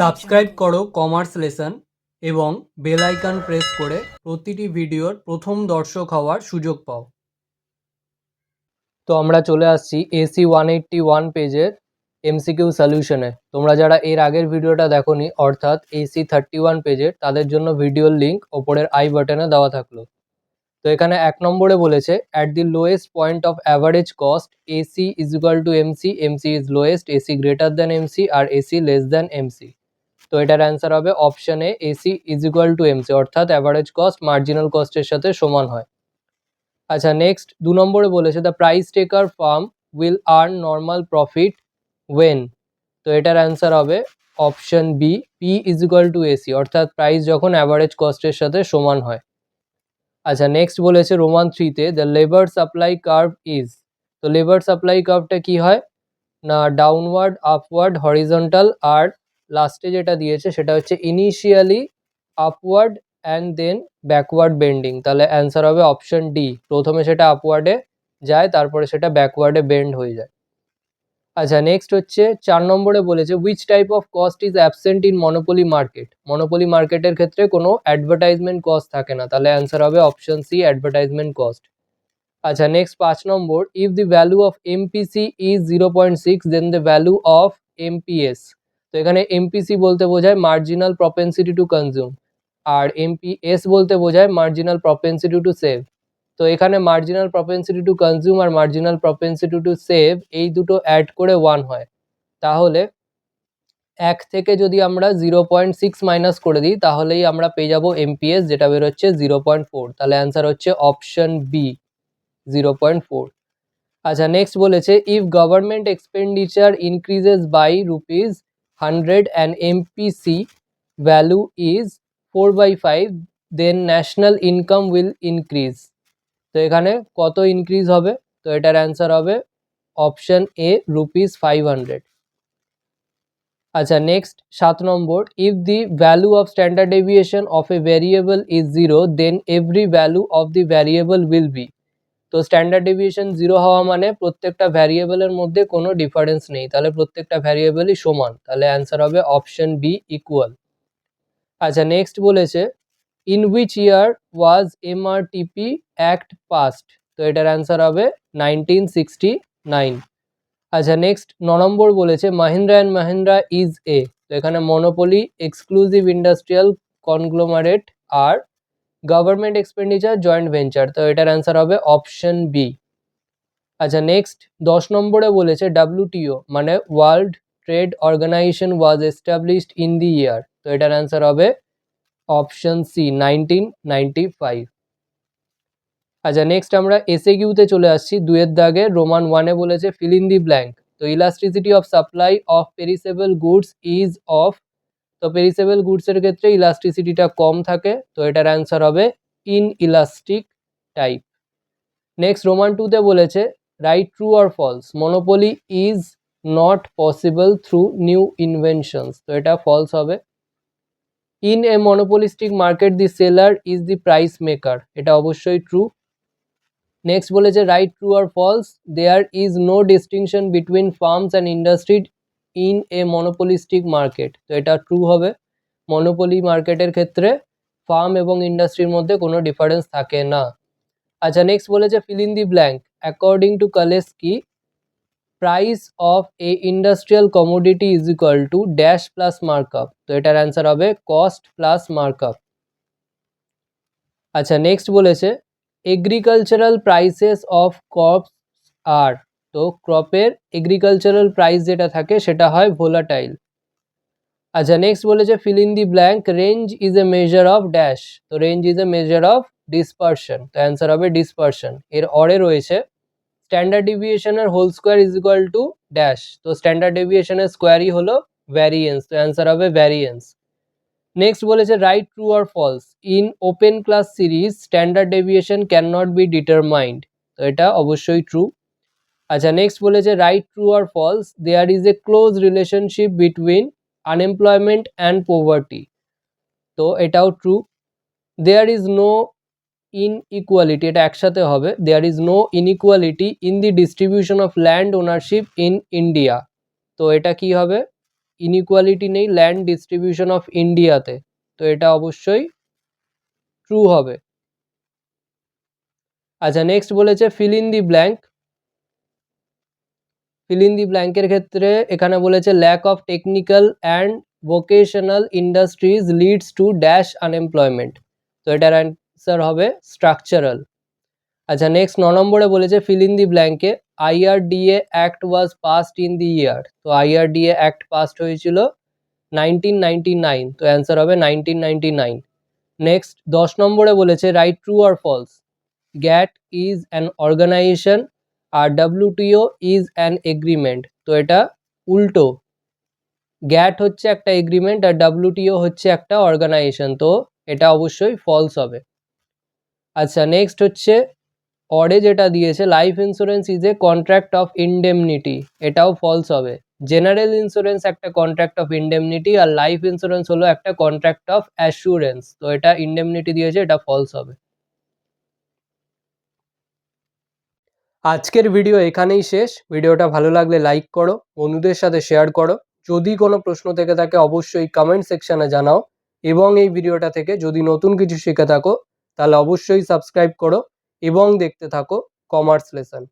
Subscribe করো commerce lesson এবং bell icon press করে প্রতিটি ভিডিওর প্রথম দর্শক হওয়ার সুযোগ পাও। তো আমরা চলে আসছি এসি ওয়ান এইট্টি ওয়ান পেজের এমসিকিউ সলিউশনে। তোমরা যারা এর আগের ভিডিওটা দেখোনি অর্থাৎ এসি থার্টি ওয়ান পেজের তাদের জন্য ভিডিওর লিঙ্ক ওপরের আই বাটনে দেওয়া থাকল। তো এখানে এক নম্বরে বলেছে at the lowest point of average cost AC is equal to MC MC is lowest AC greater than MC R AC less than MC তো এটার অ্যান্সার হবে option AC is equal to MC অর্থাৎ average cost marginal কস্টের সাথে সমান হয়। আচ্ছা next দু নম্বরে বলেছে the price taker firm will earn normal profit when তো এটার অ্যান্সার হবে option B P is equal to AC অর্থাৎ প্রাইস যখন অ্যাভারেজ কস্টের সাথে সমান হয়। আচ্ছা নেক্সট বলেছে রোমান থ্রিতে the labour supply curve is তো লেবার সাপ্লাই কার্ভটা কি হয়? না ডাউনওয়ার্ড আপওয়ার্ড হরিজন্টাল আর লাস্টে যেটা দিয়েছে সেটা হচ্ছে initially upward and then backward bending তাহলে অ্যান্সার হবে অপশন ডি প্রথমে সেটা আপওয়ার্ডে যায়, তারপরে সেটা ব্যাকওয়ার্ডে বেন্ড হয়ে যায়। আচ্ছা নেক্সট হচ্ছে চার নম্বরে বলেছে which type of cost is absent in monopoly market monopoly মার্কেটের ক্ষেত্রে কোনো অ্যাডভার্টাইজমেন্ট কস্ট থাকে না। তাহলে অ্যান্সার হবে অপশন সি অ্যাডভার্টাইজমেন্ট কস্ট আচ্ছা নেক্সট পাঁচ নম্বর if the value of MPC is zero point six then the value of MPS তো এখানে এমপিসি বলতে বোঝায় মার্জিনাল প্রপেন্সিটি টু কনজিউম আর এমপিএস বলতে বোঝায় মার্জিনাল প্রপেন্সিটি টু সেভ তো এখানে মার্জিনাল প্রপেন্সিটি টু কনজিউম আর মার্জিনাল প্রপেন্সিটি টু সেভ এই দুটো অ্যাড করে ওয়ান হয়। তাহলে এক থেকে যদি আমরা জিরো পয়েন্ট সিক্স মাইনাস করে দিই, তাহলেই আমরা পেয়ে যাব এমপিএস যেটা বেরোচ্ছে জিরো পয়েন্ট ফোর তাহলে অ্যান্সার হচ্ছে option B zero point four আচ্ছা নেক্সট বলেছে if government expenditure increases by rupees hundred and MPC value is four by five then national income will increase তো এখানে কত ইনক্রিজ হবে? তো এটার অ্যান্সার হবে option A rupees five hundred আচ্ছা নেক্সট সাত নম্বর if the value of standard deviation of a variable is zero then every value of the variable will be তো স্ট্যান্ডার্ড ডেভিয়েশন জিরো হওয়া মানে প্রত্যেকটা ভ্যারিয়েবলের মধ্যে কোনো ডিফারেন্স নেই। তাহলে প্রত্যেকটা ভ্যারিয়েবলই সমান। তাহলে অ্যান্সার হবে অপশন বি ইকুয়াল আচ্ছা নেক্সট বলেছে in which year was MRTP act passed তো এটার অ্যান্সার হবে নাইনটিন সিক্সটি নাইন আচ্ছা নেক্সট ন নম্বর বলেছে Mahindra and Mahindra is a তো এখানে মনোপলি এক্সক্লুসিভ ইন্ডাস্ট্রিয়াল কনগ্লোমারেট আর গভর্নমেন্ট এক্সপেন্ডিচার জয়েন্ট ভেঞ্চার তো এটার অ্যান্সার হবে অপশন বি আচ্ছা নেক্সট দশ নম্বরে বলেছে ডাব্লিউটিও মানে world trade organization was established in the year তো এটার অ্যান্সার হবে option C nineteen ninety five আচ্ছা নেক্সট আমরা এসে কিউতে চলে আসছি। দুয়ের দাগে রোমান ওয়ানে বলেছে ফিল ইন দি ব্ল্যাঙ্ক তো elasticity of supply of perishable goods is of তো পেরিসেবল গুডসের ক্ষেত্রে ইলাস্ট্রিসিটিটা কম থাকে, তো এটার অ্যান্সার হবে inelastic type next Roman টুতে বলেছে right true R false monopoly is not possible through new inventions তো এটা ফলস হবে। In a monopolistic market the seller is the price maker এটা অবশ্যই ট্রু নেক্সট বলেছে right true R false there is no distinction between firms and industry in a monopolistic market তো এটা true হবে। Monopoly মার্কেটের ক্ষেত্রে farm এবং ইন্ডাস্ট্রির মধ্যে কোনো ডিফারেন্স থাকে না। আচ্ছা নেক্সট বলেছে fill in the blank according to Kalecki price of a industrial commodity is equal to dash plus markup তো এটার অ্যান্সার হবে কস্ট প্লাস মার্কআপ আচ্ছা নেক্সট বলেছে এগ্রিকালচারাল প্রাইসেস অফ ক্রপস আর তো ক্রপের এগ্রিকালচারাল প্রাইস যেটা থাকে সেটা হয় ভোলাটাইল আচ্ছা নেক্সট বলেছে fill in the blank range is a measure of dash তো range is a measure of dispersion তো অ্যান্সার হবে ডিসপারশন এর অরে রয়েছে standard ডেভিয়েশনের whole square is equal to dash তো স্ট্যান্ডার্ড ডেভিয়েশনের স্কোয়ারই হলো ভ্যারিয়েন্স তো অ্যান্সার হবে ভ্যারিয়েন্স নেক্সট বলেছে right true R false in open class series standard deviation can not be determined তো এটা অবশ্যই ট্রু আচ্ছা নেক্সট বলেছে right true R false there is a close relationship between unemployment and poverty তো এটাও true there is no inequality এটা একসাথে হবে। There is no inequality in the distribution of land ownership in India তো এটা কি হবে? ইনইকুয়ালিটি নেই ল্যান্ড ডিস্ট্রিবিউশন অফ ইন্ডিয়াতে তো এটা অবশ্যই ট্রু হবে। আচ্ছা নেক্সট বলেছে fill in the blank fill in the ব্ল্যাঙ্কের ক্ষেত্রে এখানে বলেছে lack of technical and vocational industries leads to dash unemployment তো এটার অ্যান্সার হবে স্ট্রাকচারাল আচ্ছা নেক্সট ন নম্বরে বলেছে fill in the ব্ল্যাঙ্কে IRDA act was passed in the year তো আইআরডিএ অ্যাক্ট পাসড হয়েছিল নাইনটিন নাইনটি নাইন তো অ্যান্সার হবে নাইনটিন নাইনটি নাইন নেক্সট দশ নম্বরে বলেছে right true R false GATT is an organization R WTO is an agreement তো এটা উল্টো। গ্যাট হচ্ছে একটা এগ্রিমেন্ট আর ডাব্লিউটিও হচ্ছে একটা অর্গানাইজেশন তো এটা অবশ্যই ফলস হবে। আচ্ছা নেক্সট হচ্ছে অডে যেটা দিয়েছে life insurance is a contract of indemnity এটাও ফলস হবে। জেনারেল ইন্স্যুরেন্স একটা কন্ট্রাক্ট অফ ইনডেমনিটি আর লাইফ ইন্স্যুরেন্স হলো একটা কন্ট্রাক্ট অফ অ্যাসুরেন্স তো এটা ইনডেমনিটি দিয়েছে, এটা ফলস হবে। আজকের ভিডিও এখানেই শেষ। ভিডিওটা ভালো লাগলে লাইক করো, বন্ধুদের সাথে শেয়ার করো। যদি কোনো প্রশ্ন থেকে থাকে, অবশ্যই কমেন্ট সেকশনে জানাও। এবং এই ভিডিওটা থেকে যদি নতুন কিছু শিখে থাকো, তাহলে অবশ্যই সাবস্ক্রাইব করো। এবং দেখতে থাকো কমার্স লেসন।